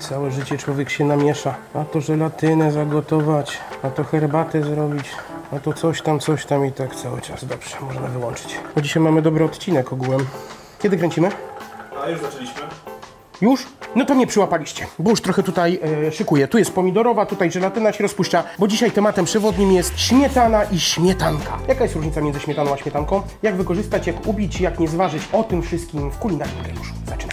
Całe życie człowiek się namiesza. A to żelatynę zagotować, a to herbatę zrobić, a to coś tam, coś tam i tak cały czas. Dobrze, możemy wyłączyć. Bo dzisiaj mamy dobry odcinek ogółem. Kiedy kręcimy? A już zaczęliśmy. Już? No to mnie przyłapaliście, bo już trochę tutaj e, szykuję. Tu jest pomidorowa, tutaj żelatyna się rozpuszcza, bo dzisiaj tematem przewodnim jest śmietana i śmietanka. Jaka jest różnica między śmietaną a śmietanką? Jak wykorzystać, jak ubić, jak nie zważyć? O tym wszystkim w kulinarnym Greguszu. Zaczynamy.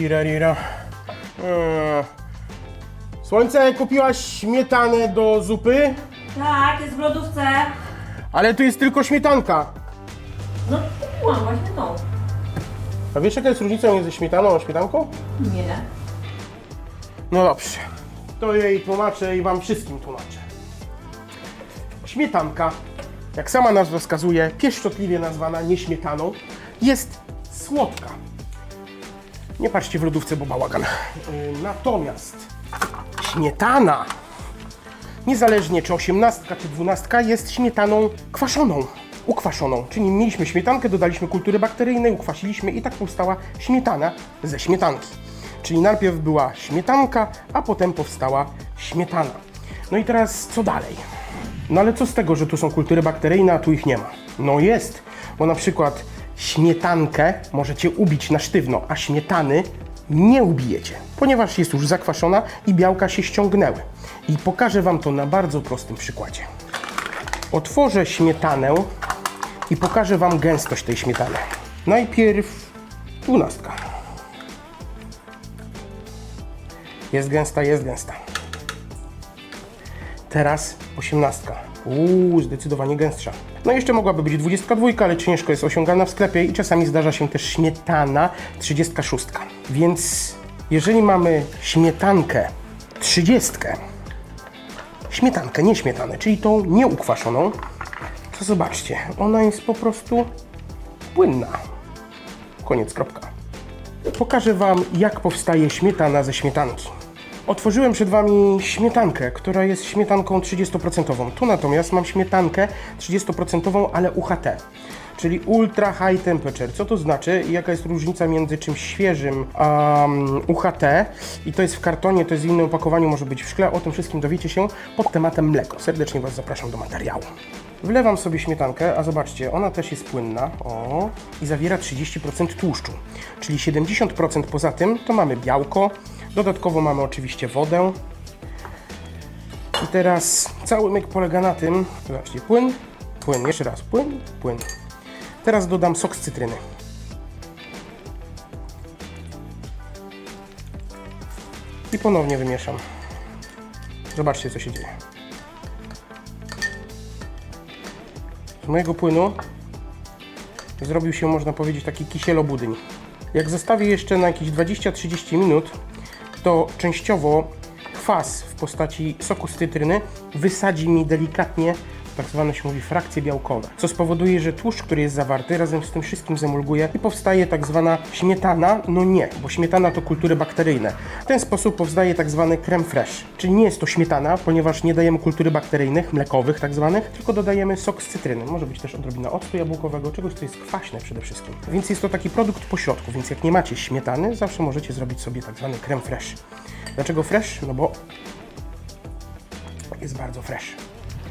Tirarira. Eee. Słońce, kupiłaś śmietanę do zupy, Tak, jest w lodówce. ale tu jest tylko śmietanka. No kupiłam właśnie tą. A wiesz jaka jest różnica między śmietaną a śmietanką? Nie. No dobrze. To jej tłumaczę i wam wszystkim tłumaczę. Śmietanka, jak sama nazwa wskazuje, pieszczotliwie nazwana nieśmietaną, jest słodka. Nie patrzcie w lodówce, bo bałagan. Yy, Natomiast śmietana, niezależnie czy osiemnastka, czy dwunastka, jest śmietaną kwaszoną, ukwaszoną. Czyli mieliśmy śmietankę, dodaliśmy kultury bakteryjnej, ukwasiliśmy i tak powstała śmietana ze śmietanki. Czyli najpierw była śmietanka, a potem powstała śmietana. No i teraz co dalej? No ale co z tego, że tu są kultury bakteryjne, a tu ich nie ma? No jest, bo na przykład śmietankę możecie ubić na sztywno, a śmietany nie ubijecie, ponieważ jest już zakwaszona i białka się ściągnęły. I pokażę Wam to na bardzo prostym przykładzie. Otworzę śmietanę i pokażę Wam gęstość tej śmietany. Najpierw dwunastka. Jest gęsta, jest gęsta. Teraz osiemnastka. Uuu, zdecydowanie gęstsza. No jeszcze mogłaby być 22, ale ciężko jest osiągana w sklepie i czasami zdarza się też śmietana 36. Więc jeżeli mamy śmietankę 30, śmietankę, nie śmietanę, czyli tą nieukwaszoną, to zobaczcie, ona jest po prostu płynna. Koniec, kropka. Pokażę Wam, jak powstaje śmietana ze śmietanki. Otworzyłem przed Wami śmietankę, która jest śmietanką 30%. Tu natomiast mam śmietankę 30%, ale UHT, czyli Ultra High Temperature. Co to znaczy jaka jest różnica między czymś świeżym a um, UHT? I to jest w kartonie, to jest w innym opakowaniu, może być w szkle. O tym wszystkim dowiecie się pod tematem mleko. Serdecznie Was zapraszam do materiału. Wlewam sobie śmietankę, a zobaczcie, ona też jest płynna o, i zawiera 30% tłuszczu, czyli 70% poza tym to mamy białko, dodatkowo mamy oczywiście wodę. I teraz cały myk polega na tym, zobaczcie, płyn, płyn, jeszcze raz, płyn, płyn. Teraz dodam sok z cytryny. I ponownie wymieszam. Zobaczcie, co się dzieje. Z mojego płynu zrobił się, można powiedzieć, taki kisielobudyń. Jak zostawię jeszcze na jakieś 20-30 minut, to częściowo kwas w postaci soku z cytryny wysadzi mi delikatnie tak zwane się mówi frakcje białkowe, co spowoduje, że tłuszcz, który jest zawarty, razem z tym wszystkim zemulguje i powstaje tak zwana śmietana, no nie, bo śmietana to kultury bakteryjne. W ten sposób powstaje tak zwany creme fraiche, czyli nie jest to śmietana, ponieważ nie dajemy kultury bakteryjnych, mlekowych tak zwanych, tylko dodajemy sok z cytryny. Może być też odrobina octu jabłkowego, czegoś, co jest kwaśne przede wszystkim. Więc jest to taki produkt pośrodku, więc jak nie macie śmietany, zawsze możecie zrobić sobie tak zwany creme fraiche. Dlaczego fresh? No bo jest bardzo fresh.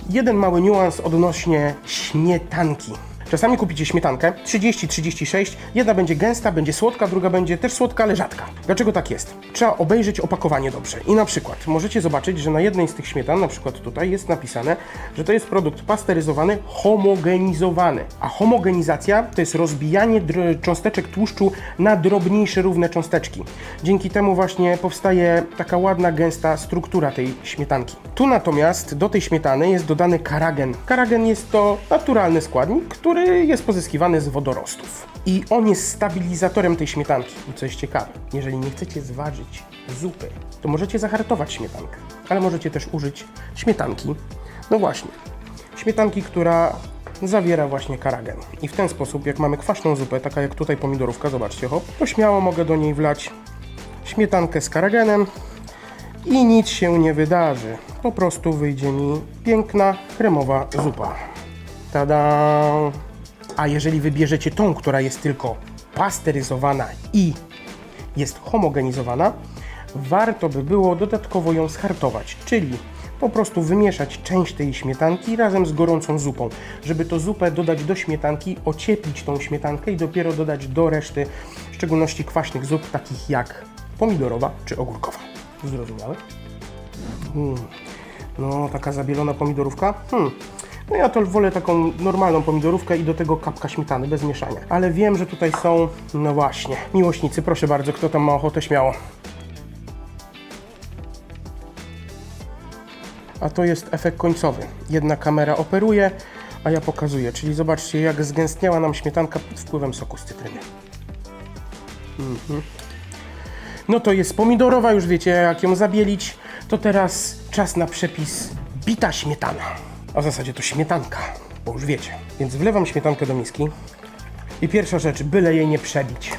Jeden mały niuans odnośnie śmietanki. Czasami kupicie śmietankę 30-36, jedna będzie gęsta, będzie słodka, druga będzie też słodka, ale rzadka. Dlaczego tak jest? Trzeba obejrzeć opakowanie dobrze. I na przykład możecie zobaczyć, że na jednej z tych śmietan, na przykład tutaj jest napisane, że to jest produkt pasteryzowany, homogenizowany. A homogenizacja to jest rozbijanie cząsteczek tłuszczu na drobniejsze, równe cząsteczki. Dzięki temu właśnie powstaje taka ładna, gęsta struktura tej śmietanki. Tu natomiast do tej śmietany jest dodany karagen. Karagen jest to naturalny składnik, który który jest pozyskiwany z wodorostów. I on jest stabilizatorem tej śmietanki. I co jest ciekawe, jeżeli nie chcecie zważyć zupy, to możecie zahartować śmietankę, ale możecie też użyć śmietanki, no właśnie, śmietanki, która zawiera właśnie karagen. I w ten sposób, jak mamy kwaśną zupę, taka jak tutaj pomidorówka, zobaczcie, hop, to śmiało mogę do niej wlać śmietankę z karagenem i nic się nie wydarzy. Po prostu wyjdzie mi piękna, kremowa zupa. Tada! A jeżeli wybierzecie tą, która jest tylko pasteryzowana i jest homogenizowana, warto by było dodatkowo ją schartować, czyli po prostu wymieszać część tej śmietanki razem z gorącą zupą, żeby to zupę dodać do śmietanki, ocieplić tą śmietankę i dopiero dodać do reszty, w szczególności kwaśnych zup, takich jak pomidorowa czy ogórkowa. Zrozumiałe? Mm. No, taka zabielona pomidorówka? Hmm. No ja to wolę taką normalną pomidorówkę i do tego kapka śmietany, bez mieszania. Ale wiem, że tutaj są, no właśnie, miłośnicy, proszę bardzo, kto tam ma ochotę, śmiało. A to jest efekt końcowy. Jedna kamera operuje, a ja pokazuję. Czyli zobaczcie, jak zgęstniała nam śmietanka pod wpływem soku z cytryny. No to jest pomidorowa, już wiecie jak ją zabielić. To teraz czas na przepis bita śmietana. A w zasadzie to śmietanka, bo już wiecie. Więc wlewam śmietankę do miski. I pierwsza rzecz, byle jej nie przebić.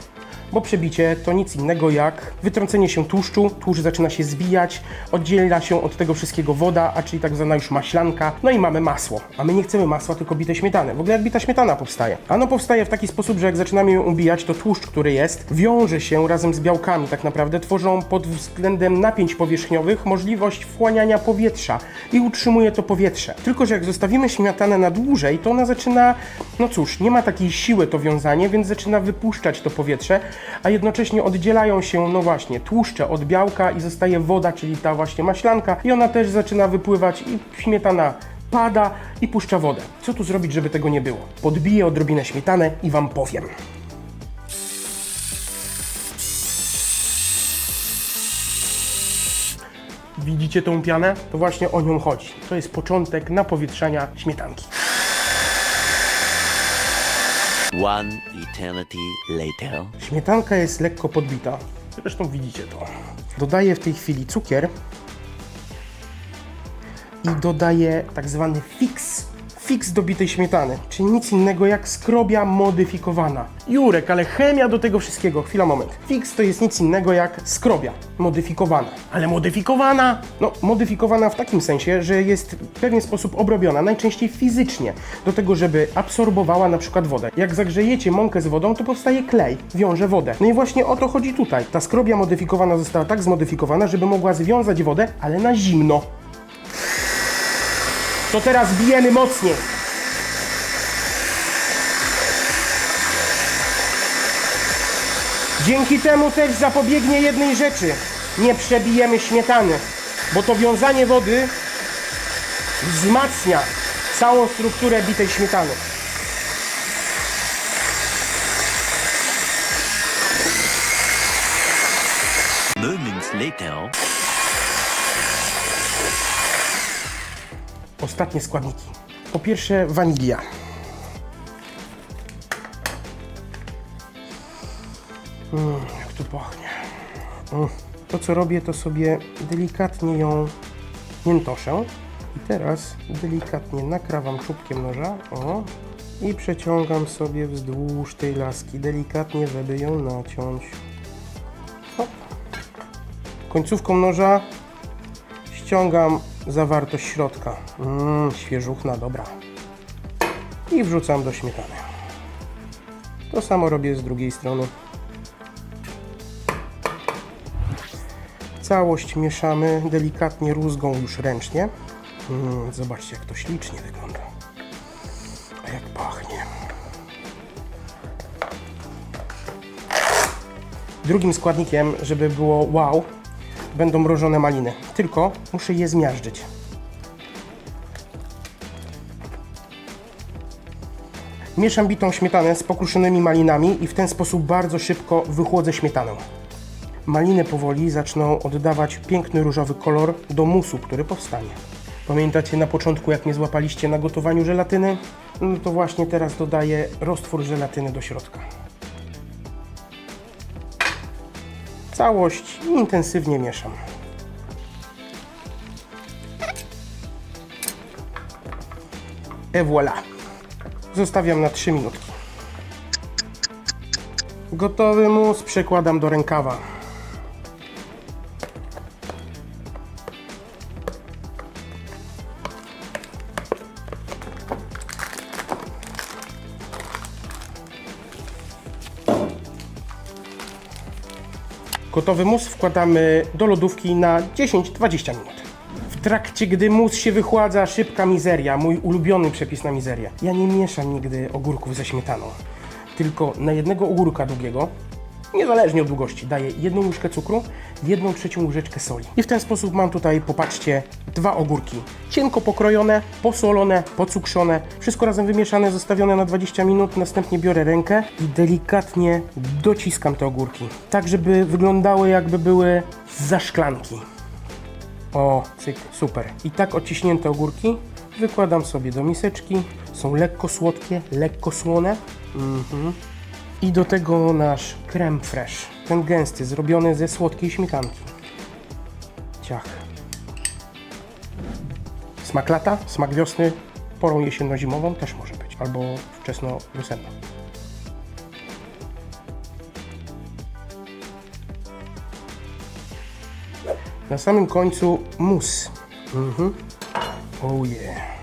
Bo przebicie to nic innego jak wytrącenie się tłuszczu, tłuszcz zaczyna się zbijać, oddziela się od tego wszystkiego woda, a czyli tak zwana już maślanka, no i mamy masło. A my nie chcemy masła, tylko bite śmietany. W ogóle jak bita śmietana powstaje? Ano powstaje w taki sposób, że jak zaczynamy ją ubijać, to tłuszcz, który jest, wiąże się razem z białkami tak naprawdę, tworzą pod względem napięć powierzchniowych możliwość wchłaniania powietrza i utrzymuje to powietrze. Tylko, że jak zostawimy śmietanę na dłużej, to ona zaczyna, no cóż, nie ma takiej siły to wiązanie, więc zaczyna wypuszczać to powietrze, a jednocześnie oddzielają się, no właśnie, tłuszcze od białka i zostaje woda, czyli ta właśnie maślanka i ona też zaczyna wypływać i śmietana pada i puszcza wodę. Co tu zrobić, żeby tego nie było? Podbiję odrobinę śmietanę i Wam powiem. Widzicie tą pianę? To właśnie o nią chodzi. To jest początek napowietrzania śmietanki. One eternity later. Śmietanka jest lekko podbita. Zresztą widzicie to. Dodaję w tej chwili cukier i dodaję tak zwany fix. Fix do bitej śmietany, czyli nic innego jak skrobia modyfikowana. Jurek, ale chemia do tego wszystkiego. Chwila, moment. Fix to jest nic innego jak skrobia modyfikowana. Ale modyfikowana? No, modyfikowana w takim sensie, że jest w pewien sposób obrobiona, najczęściej fizycznie, do tego, żeby absorbowała na przykład wodę. Jak zagrzejecie mąkę z wodą, to powstaje klej, wiąże wodę. No i właśnie o to chodzi tutaj. Ta skrobia modyfikowana została tak zmodyfikowana, żeby mogła związać wodę, ale na zimno. To teraz bijemy mocniej. Dzięki temu też zapobiegnie jednej rzeczy. Nie przebijemy śmietany, bo to wiązanie wody wzmacnia całą strukturę bitej śmietany. Moments later. Ostatnie składniki. Po pierwsze wanilia. Mm, jak tu pachnie. Mm. To co robię, to sobie delikatnie ją miętoszę. I teraz delikatnie nakrawam czubkiem noża. O. I przeciągam sobie wzdłuż tej laski, delikatnie, żeby ją naciąć. Hop. Końcówką noża ściągam zawartość środka. Mmm, świeżuchna, dobra. I wrzucam do śmietany. To samo robię z drugiej strony. Całość mieszamy delikatnie rózgą już ręcznie. Mm, zobaczcie, jak to ślicznie wygląda. A jak pachnie. Drugim składnikiem, żeby było wow, będą mrożone maliny. Tylko muszę je zmiażdżyć. Mieszam bitą śmietanę z pokruszonymi malinami i w ten sposób bardzo szybko wychłodzę śmietanę. Maliny powoli zaczną oddawać piękny różowy kolor do musu, który powstanie. Pamiętacie na początku, jak mnie złapaliście na gotowaniu żelatyny? No to właśnie teraz dodaję roztwór żelatyny do środka. Całość intensywnie mieszam. Et voilà. Zostawiam na 3 minutki. Gotowy mus przekładam do rękawa. Gotowy mus wkładamy do lodówki na 10-20 minut. W trakcie, gdy mus się wychładza, szybka mizeria, mój ulubiony przepis na mizerię. Ja nie mieszam nigdy ogórków ze śmietaną, tylko na jednego ogórka długiego, niezależnie od długości, daję jedną łyżkę cukru, jedną trzecią łyżeczkę soli. I w ten sposób mam tutaj, popatrzcie, dwa ogórki. Cienko pokrojone, posolone, pocukrzone, wszystko razem wymieszane, zostawione na 20 minut. Następnie biorę rękę i delikatnie dociskam te ogórki, tak żeby wyglądały jakby były za szklanki. O, cyk, super. I tak odciśnięte ogórki wykładam sobie do miseczki. Są lekko słodkie, lekko słone. Mhm. I do tego nasz creme fraiche. Ten gęsty, zrobiony ze słodkiej śmietanki. Ciach. Smak lata, smak wiosny, porą jesienno-zimową też może być. Albo wczesno-wiosenną. Na samym końcu mus. Mhm. Oh yeah.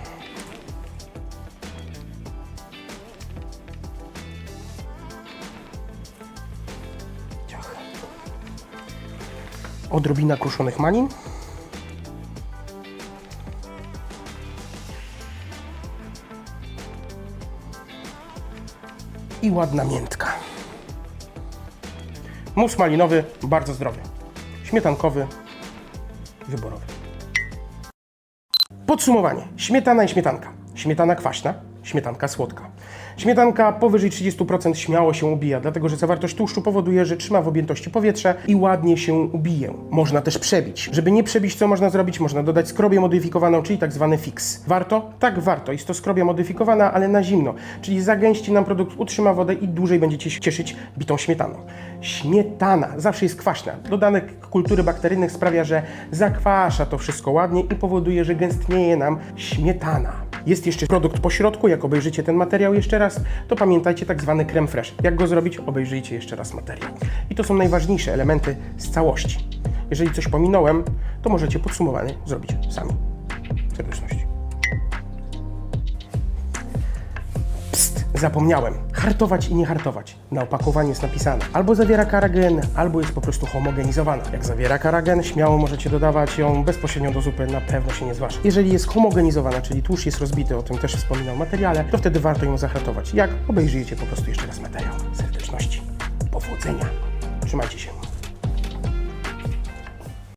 Odrobina kruszonych malin. I ładna miętka. Mus malinowy, bardzo zdrowy. Śmietankowy, wyborowy. Podsumowanie. Śmietana i śmietanka. Śmietana kwaśna, śmietanka słodka. Śmietanka powyżej 30% śmiało się ubija, dlatego że zawartość tłuszczu powoduje, że trzyma w objętości powietrze i ładnie się ubije. Można też przebić. Żeby nie przebić, co można zrobić? Można dodać skrobię modyfikowaną, czyli tak zwany fix. Warto? Tak, warto. Jest to skrobia modyfikowana, ale na zimno, czyli zagęści nam produkt, utrzyma wodę i dłużej będziecie się cieszyć bitą śmietaną. Śmietana zawsze jest kwaśna. Dodanek kultury bakteryjnych sprawia, że zakwasza to wszystko ładnie i powoduje, że gęstnieje nam śmietana. Jest jeszcze produkt po środku, jak obejrzycie ten materiał jeszcze raz, to pamiętajcie tak zwany creme fraiche. Jak go zrobić? Obejrzyjcie jeszcze raz materiał. I to są najważniejsze elementy z całości. Jeżeli coś pominąłem, to możecie podsumowanie zrobić sami. Serdeczności. Psst, zapomniałem. Hartować i nie hartować. Na opakowaniu jest napisane albo zawiera karagen, albo jest po prostu homogenizowana. Jak zawiera karagen, śmiało możecie dodawać ją bezpośrednio do zupy, na pewno się nie zważy. Jeżeli jest homogenizowana, czyli tłuszcz jest rozbity, o tym też wspominał w materiale, to wtedy warto ją zahartować. Jak? Obejrzyjcie po prostu jeszcze raz materiał. Serdeczności. Powodzenia. Trzymajcie się.